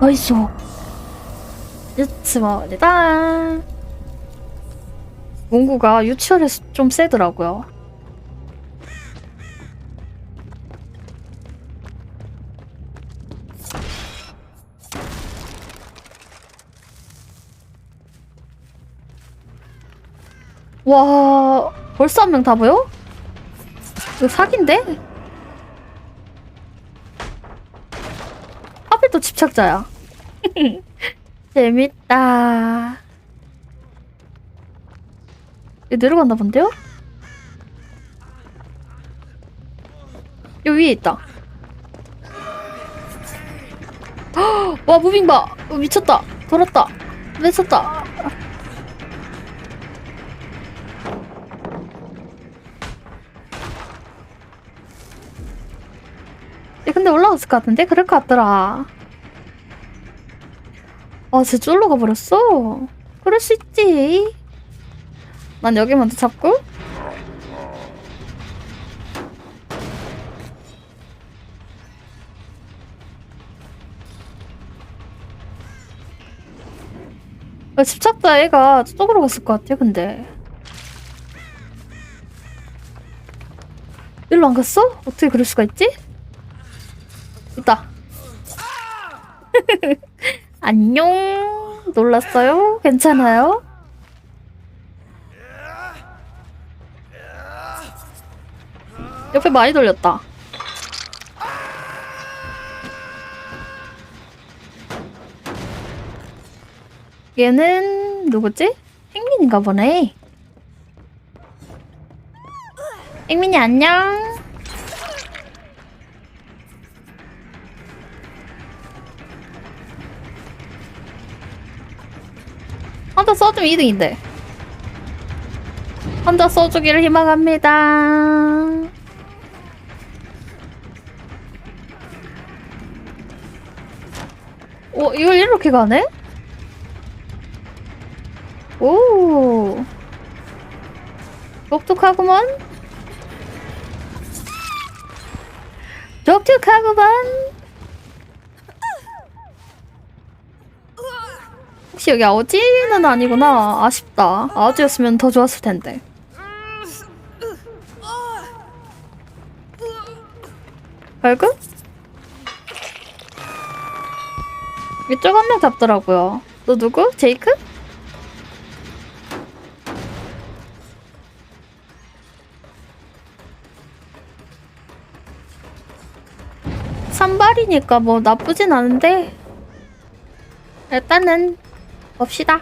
나이스. 유치원이다. 문구가 유치원에서 좀 세더라고요. 와, 벌써 한 명 다 보여? 이거 사기인데? 하필 또 집착자야. 재밌다. 여기 내려갔나 본데요? 여기 위에 있다. 헉, 와 무빙 봐. 어, 미쳤다. 돌았다. 미쳤다. 얘 근데 올라갔을 것 같은데? 그럴 것 같더라. 아, 쟤 쫄로 가버렸어? 그럴 수 있지. 난 여기 먼저 잡고. 아, 집착자 애가 저쪽으로 갔을 것 같아, 근데. 일로 안 갔어? 어떻게 그럴 수가 있지? 안녕. 놀랐어요? 괜찮아요? 옆에 많이 돌렸다. 얘는 누구지? 펭귄인가 보네. 펭귄이 안녕. 써주면 2등인데. 혼자 써주기를 희망합니다. 오, 이걸 이렇게 가네? 오. 독특하구먼? 독특하구만? 혹시 여기 아우지는 아니구나. 아쉽다. 아우지였으면 더 좋았을 텐데. 발급? 이쪽 한 명 잡더라고요. 너 누구? 제이크? 산발이니까 뭐 나쁘진 않은데 일단은 봅시다.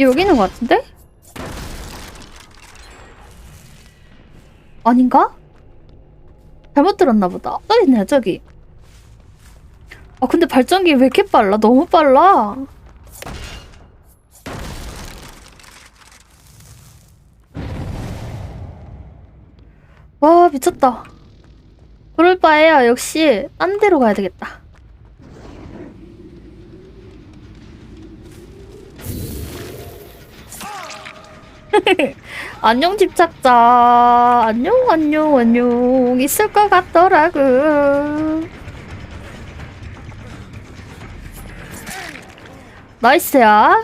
여기 있는 것 같은데? 아닌가? 잘못 들었나 보다. 또 있네, 저기. 아, 근데 발전기 왜 이렇게 빨라? 너무 빨라. 와, 미쳤다. 그럴 바에야 역시 딴 데로 가야 되겠다. 안녕 집착자 안녕 안녕 안녕 있을 것 같더라고 나이스야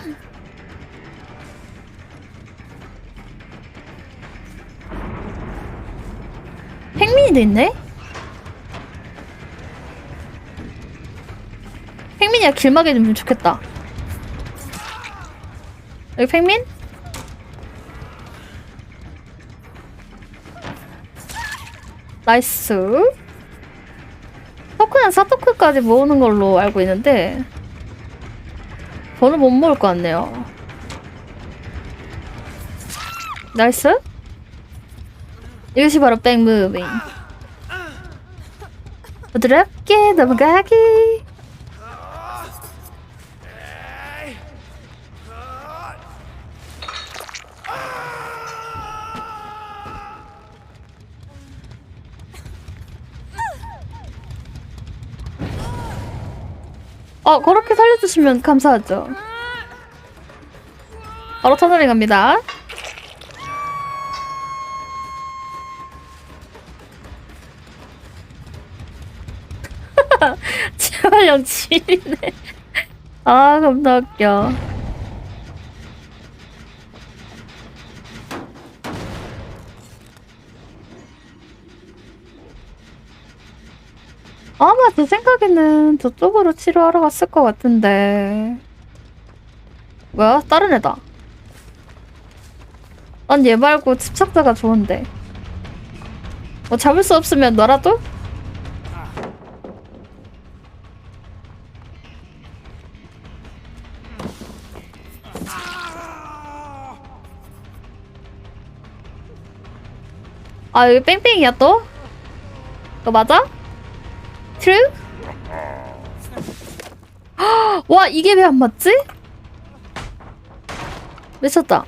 팽민이도 있네 팽민이가 길막에 두면 좋겠다 여기 팽민? 나이스. 토크는 사토크까지 모으는 걸로 알고 있는데 저는 못 모을 것 같네요. 나이스. 이것이 바로 백무빙. 부드럽게 넘어가기. 어, 그렇게 살려주시면 감사하죠. 바로 터널에 갑니다. 제발령 지리네. 아, 겁나 웃겨. 아마 제 생각에는 저쪽으로 치료하러 갔을 것 같은데. 뭐야? 다른 애다. 난 얘 말고 집착자가 좋은데. 뭐 잡을 수 없으면 너라도? 아 여기 뺑뺑이야 또? 너 맞아? 트루? 와 이게 왜 안 맞지? 미쳤다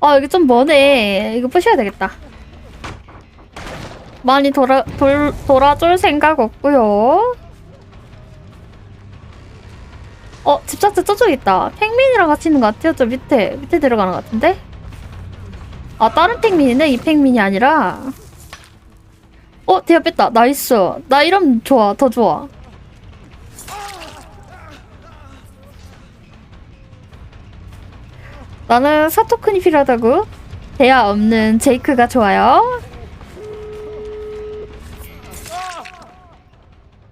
아 여기 좀 머네 이거 부셔야 되겠다 많이 돌아 돌, 돌아줄 생각 없고요 어 집착자 저쪽에 있다. 팽민이랑 같이 있는 것 같아요. 저 밑에 밑에 들어가는 것 같은데? 아 다른 팽민이네? 이 팽민이 아니라? 어 대야 뺐다. 나이스. 나 이러면 좋아. 더 좋아. 나는 사토큰이 필요하다고. 대야 없는 제이크가 좋아요.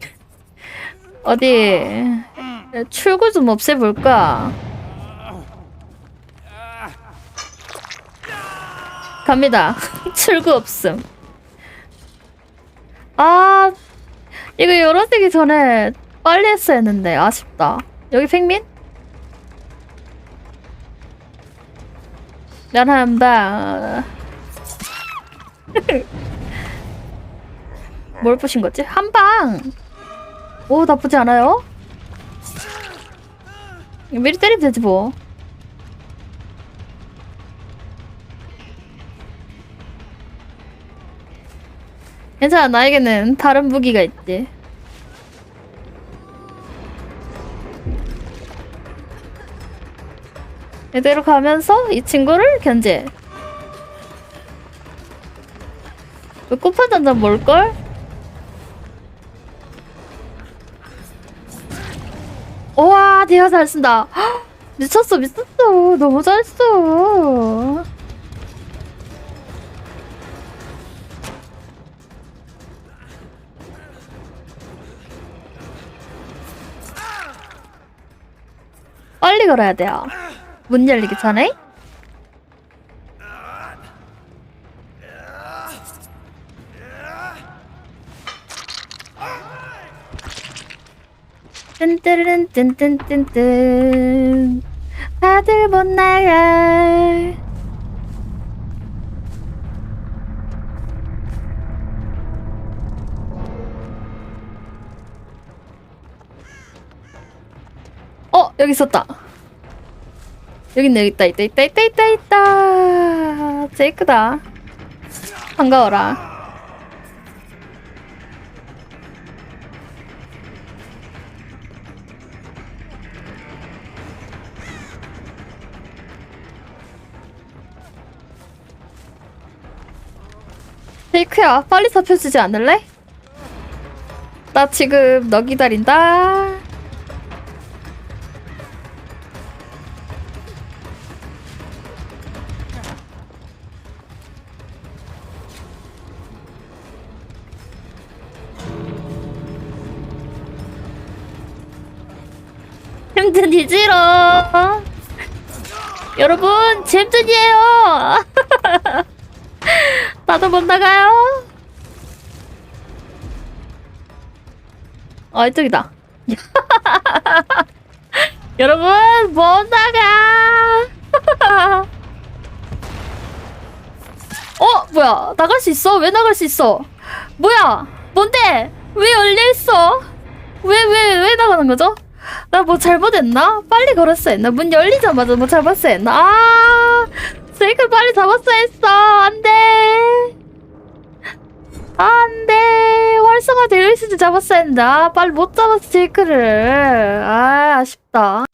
어디 출구 좀 없애볼까? 갑니다. 출구 없음. 아, 이거 열어지기 전에 빨리 했어야 했는데 아쉽다. 여기 팽민? 미안합니다. 뭘 부신 거지? 한 방! 오, 나쁘지 않아요? 미리 때리면 되지 뭐. 괜찮아, 나에게는 다른 무기가 있지. 이대로 가면서 이 친구를 견제. 왜 꽃판단장 뭘걸? 대화 잘 쓴다. 헉, 미쳤어, 미쳤어. 너무 잘 써. 빨리 걸어야 돼요. 문 열리기 전에. 뜬뜨른 뜬뜬뜬뜬. 다들 못 나가 어 여기 있었다. 있네 여기 있다 있다 있다 있다 있다 있다. 제이크다. 반가워라 제이크야 빨리 잡혀주지 않을래? 나 지금 너 기다린다. 잼든 이지로 여러분 잼든이에요 나도 못 나가요 어 이쪽이다 여러분 못 나가 어 뭐야 나갈 수 있어 왜 나갈 수 있어 뭐야 뭔데 왜 열려 있어 왜 왜 왜 나가는 거죠 나 뭐 잘못했나? 빨리 걸었어 했나? 문 열리자마자 뭐 잡았어 했나? 아, 제이크 빨리 잡았어 했어. 안 돼. 안 돼. 활성화 되어 있을 때 잡았어 했나? 빨리 못 잡았어, 제이크를. 아, 아쉽다.